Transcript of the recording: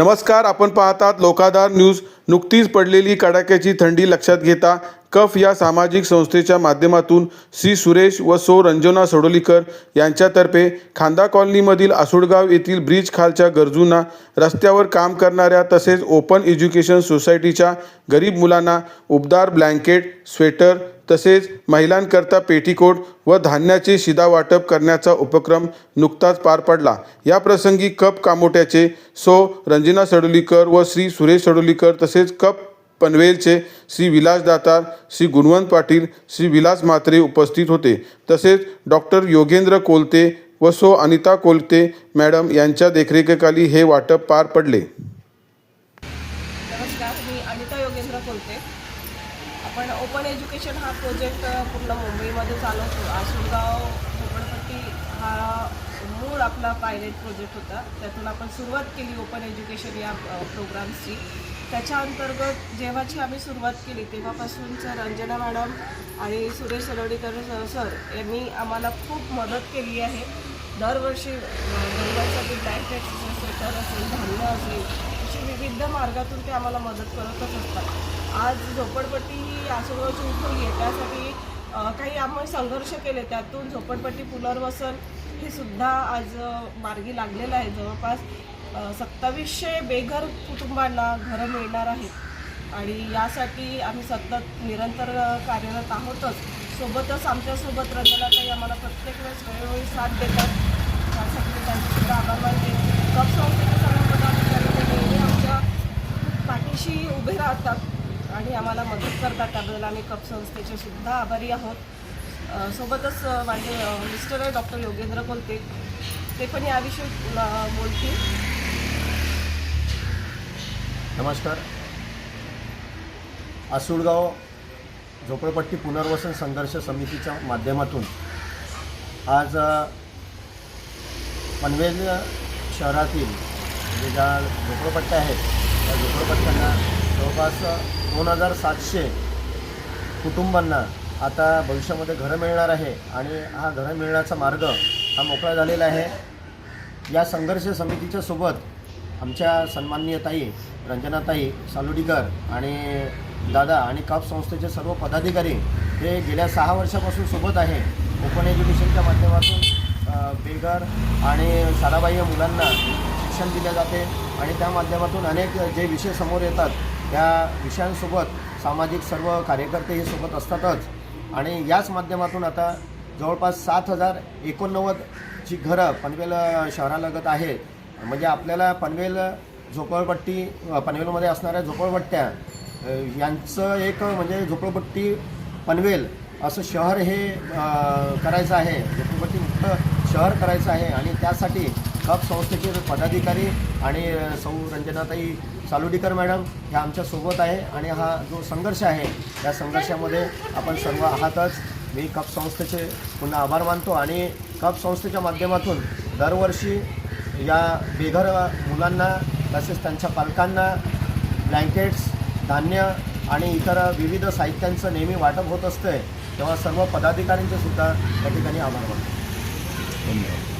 नमस्कार आपण पाहतात लोकाधार न्यूज. नुकतीच पडलेली कडाक्याची थंडी लक्षात घेता कफ या सामाजिक संस्थेच्या माध्यमातून श्री सुरेश व सो रंजना सडोलीकर यांच्यातर्फे खांदा कॉलनीमधील आसुडगाव येथील ब्रिज खालच्या गरजूंना रस्त्यावर काम करणाऱ्या तसेच ओपन एज्युकेशन सोसायटीच्या गरीब मुलांना उबदार ब्लँकेट स्वेटर तसेच महिलांकरता पेटीकोट व धान्याचे शिदा वाटप करण्याचा उपक्रम नुकताच पार पडला. या प्रसंगी कप कामोट्याचे सो रंजना सडोलीकर व श्री सुरेश सडोलीकर तसेच कप पनवेलचे श्री विलास दातार श्री गुणवंत पाटील श्री विलास म्हात्रे उपस्थित होते. तसेच डॉक्टर योगेंद्र कोलते व सो अनिता कोलते मॅडम यांच्या देखरेखीखाली हे वाटप पार पडले. नमस्कार मी अनिता योगेंद्र कोलते. आपण ओपन एज्युकेशन हा प्रोजेक्ट पूर्ण मुंबईमध्ये चालवतो. आसुरगाव झोपडपट्टी हा मूळ आपला पायलट प्रोजेक्ट होता. त्यातून आपण सुरुवात केली ओपन एज्युकेशन या प्रोग्राम्सची त्याच्या अंतर्गत जेव्हाची आम्ही सुरुवात केली तेव्हापासूनच रंजना मॅडम आणि सुरेश सलोडीकर सर यांनी आम्हाला खूप मदत केली आहे. दरवर्षी गरिबांसाठी ब्लँकेट स्वेटर असेल धान्य असेल विविध मार्गातून ते आम्हाला मदत करतच असतात. आज झोपडपट्टी ही आसोबाची उठून आहे त्यासाठी काही आम्ही संघर्ष केले त्यातून झोपडपट्टी पुनर्वसन हे सुद्धा आज मार्गी लागलेलं आहे. जवळपास सत्तावीसशे बेघर कुटुंबांना घरं मिळणार आहेत. आणि यासाठी आम्ही सतत निरंतर कार्यरत आहोतच. सोबतच आमच्यासोबत रंजनाताई आम्हाला प्रत्येक वेळेस वेळोवेळी साथ देतात. त्यासाठी त्यांचे सुद्धा आभार मानते. कप संस्थेचे सर्व पदाधिकारी ते नेहमी आमच्या पाठीशी उभे राहतात आणि आम्हाला मदत करतात. त्याबद्दल आम्ही कप संस्थेचे सुद्धा आभारी आहोत. सोबतच माझे मिस्टर आहे डॉक्टर योगेंद्र कोलते. ते पण याविषयी बोलतील. नमस्कार. आसुळगाव झोपडपट्टी पुनर्वसन संघर्ष समितीच्या माध्यमातून आज पनवेल शहरातील जे ज्या झोपडपट्ट्या आहेत त्या झोपडपट्ट्यांना जवळपास दोन हजार सातशे कुटुंबांना आता भविष्यामध्ये घरं मिळणार आहे आणि हा घरं मिळण्याचा मार्ग हा मोकळा झालेला आहे. या संघर्ष समितीच्या सोबत आमच्या सन्माननीय ताई रंजनाताई सालोडीकर आणि दादा आणि काप संस्थेचे सर्व पदाधिकारी हे गेल्या सहा वर्षापासून सोबत आहे. ओपन एज्युकेशनच्या माध्यमातून बेघर आणि शाळाबाह्य मुलांना शिक्षण दिले जाते आणि त्या माध्यमातून अनेक जे विषय समोर येतात त्या विषयांसोबत सामाजिक सर्व कार्यकर्ते हे सोबत असतातच. आणि याच माध्यमातून आता जवळपास सात हजार एकोणनव्वदची घरं पनवेल शहरालगत आहे. म्हणजे आपल्याला पनवेल झोपडपट्टी पनवेलमध्ये असणाऱ्या झोपडपट्ट्या यांचं एक म्हणजे झोपडपट्टी पनवेल असं शहर हे करायचं आहे. झोपडपट्टी मुक्त शहर करायचं आहे आणि त्यासाठी कप संस्थेचे पदाधिकारी आणि सौ रंजनाताई सालोडीकर मॅडम ह्या आमच्यासोबत आहे आणि हा जो संघर्ष आहे या संघर्षामध्ये आपण सर्व आहातच. मी कप संस्थेचे पुन्हा आभार मानतो आणि कप संस्थेच्या माध्यमातून दरवर्षी या बेघर मुलांना तसेच त्यांच्या पालकांना ब्लँकेट्स धान्य आणि इतर विविध साहित्यांचं नेहमी वाटप होत असतं तेव्हा सर्व पदाधिकाऱ्यांचे सुद्धा या ठिकाणी आभार मानतो. धन्यवाद.